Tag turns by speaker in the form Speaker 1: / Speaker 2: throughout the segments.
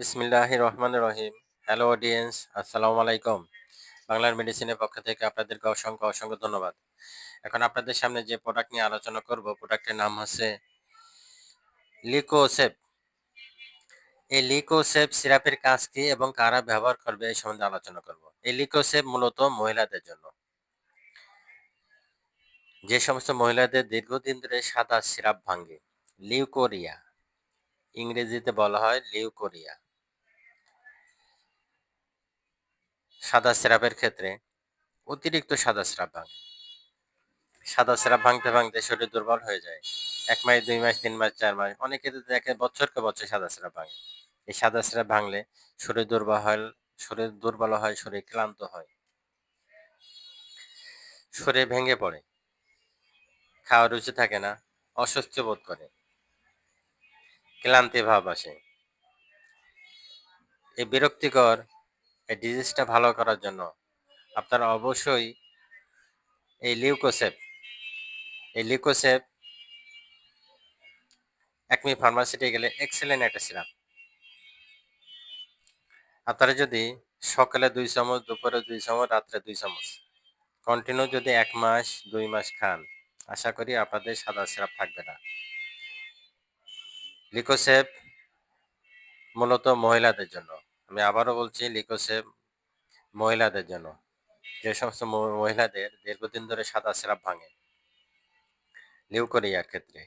Speaker 1: বিসমিল্লাহ রহমান রহিম hello audience আসসালামু আলাইকুম বাংলার মেডিসিনের পক্ষ থেকে আপনাদেরকে অসংখ্য অসংখ্য ধন্যবাদ। এখন আপনাদের সামনে যে প্রোডাক্ট নিয়ে আলোচনা করব প্রোডাক্টের নাম হচ্ছে লিকোসেপ এই লিকোসেপ সিরাপের কাজ কি এবং কারা ব্যবহার করবে এই সম্বন্ধে আলোচনা করব। এই লিকোসেপ মূলত মহিলাদের জন্য। যে সমস্ত মহিলাদের দীর্ঘদিন ধরে সাদা সিরাপ ভাঙ্গে। লিউকোরিয়া ইংরেজিতে বলা হয় লিউকোরিয়া সাদা স্রাবের ক্ষেত্রে অতিরিক্ত সাদা স্রাব ভাঙে। সাদা স্রাব ভাঙতে ভাঙতে শরীর দুর্বল হয়ে যায়। এক মাস, দুই মাস, তিন মাস, চার মাস, অনেকে দেখে বছরকে বছর সাদা স্রাব ভাঙে। এই সাদা স্রাব ভাঙলে শরীর দুর্বল হয়, শরীর দুর্বল হয়, শরীর ক্লান্ত হয়। শরীর ভেঙে পড়ে। খাওয়ার রুচি থাকে না, অস্বস্তি বোধ করে। ক্লান্তি ভাব আসে। এই বিরক্তিকর এই ডিজিজটা ভালো করার জন্য আপনারা অবশ্যই এই লিউকোসেপ এই লিউকোসেপ একমি ফার্মাসিটি গেলে এক্সেলেন্ট একটা সিরাপ আপনারা যদি সকালে দুই চামচ, দুপুরে দুই চামচ, রাত্রে দুই চামচ কন্টিনিউ যদি এক মাস, দুই মাস খান, আশা করি আপনাদের সাদা সিরাপ থাকবে না। লিকোসেপ মূলত মহিলাদের জন্য। আমি আবারও বলছি লিকোসেপ মহিলাদের জন্য। যে সমস্ত মহিলাদের দীর্ঘদিন ধরে সাদা স্রাপ ভাঙে। লিউকোরিয়ার ক্ষেত্রে,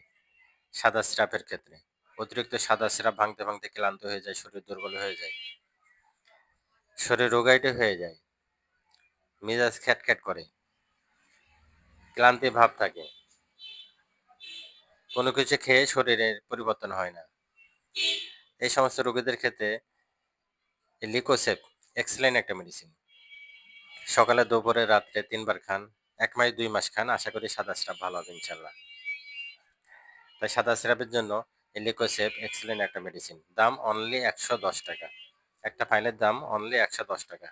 Speaker 1: সাদা স্রাপের ক্ষেত্রে। অতিরিক্ত সাদা স্রাপ ভাঙতে ভাঙতে ক্লান্ত হয়ে যায়, শরীর দুর্বল হয়ে যায়। শরীর রোগাইটে হয়ে যায়। মেজাজ খ্যাট করে। ক্লান্তি ভাব থাকে। কোনো কিছু খেয়ে শরীরের পরিবর্তন হয় না। এই সমস্ত রোগীদের ক্ষেত্রে লিকোসেপ এক্সেলেন্ট একটা মেডিসিন সকালে, দুপুরে, রাত্রে তিনবার খান, এক মাস, দুই মাস খান, আশা করি সাদা স্রাপ ভালো হবে ইনশাল্লাহ তাই সাদা স্রাপের জন্য লিকোসেপ এক্সেলেন্ট একটা মেডিসিন দাম অনলি একশো দশ টাকা। একটা ফাইলের দাম অনলি একশো দশ টাকা।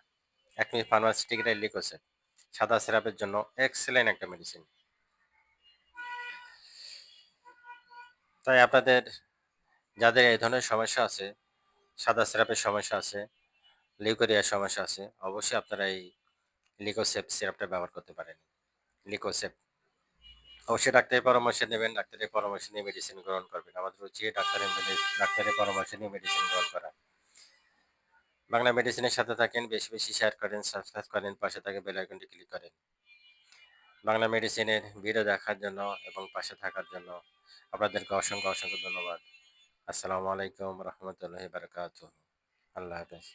Speaker 1: এক মিনিট ফার্মাসিউটিক্যাল লিকোসেপ সাদা স্রাপের জন্য এক্সেলেন্ট একটা মেডিসিন তাই আপনাদের, যাদের এই ধরনের সমস্যা আছে, সাদা স্রাপের সমস্যা আছে লিউকোরিয়ার সমস্যা আছে, অবশ্যই আপনারা এই লিকোসেপ সিরাপটা ব্যবহার করতে পারেন। লিকোসেপ অবশ্যই ডাক্তারের পরামর্শ নেবেন, ডাক্তারের পরামর্শ নিয়ে মেডিসিন গ্রহণ করবেন। আমাদের উচিত ডাক্তারের ডাক্তারের পরামর্শ নিয়ে মেডিসিন গ্রহণ করা। বাংলা মেডিসিনের সাথে থাকেন, বেশি বেশি শেয়ার করেন সাবস্ক্রাইব করেন, পাশে থাকে বেল আইকনটি ক্লিক করেন। বাংলা মেডিসিনের ভিডিও দেখার জন্য এবং পাশে থাকার জন্য আপনাদেরকে অসংখ্য অসংখ্য ধন্যবাদ। আসসালামু আলাইকুম রহমতুল্লাহ বারকাত আল্লাহ হাফেজ।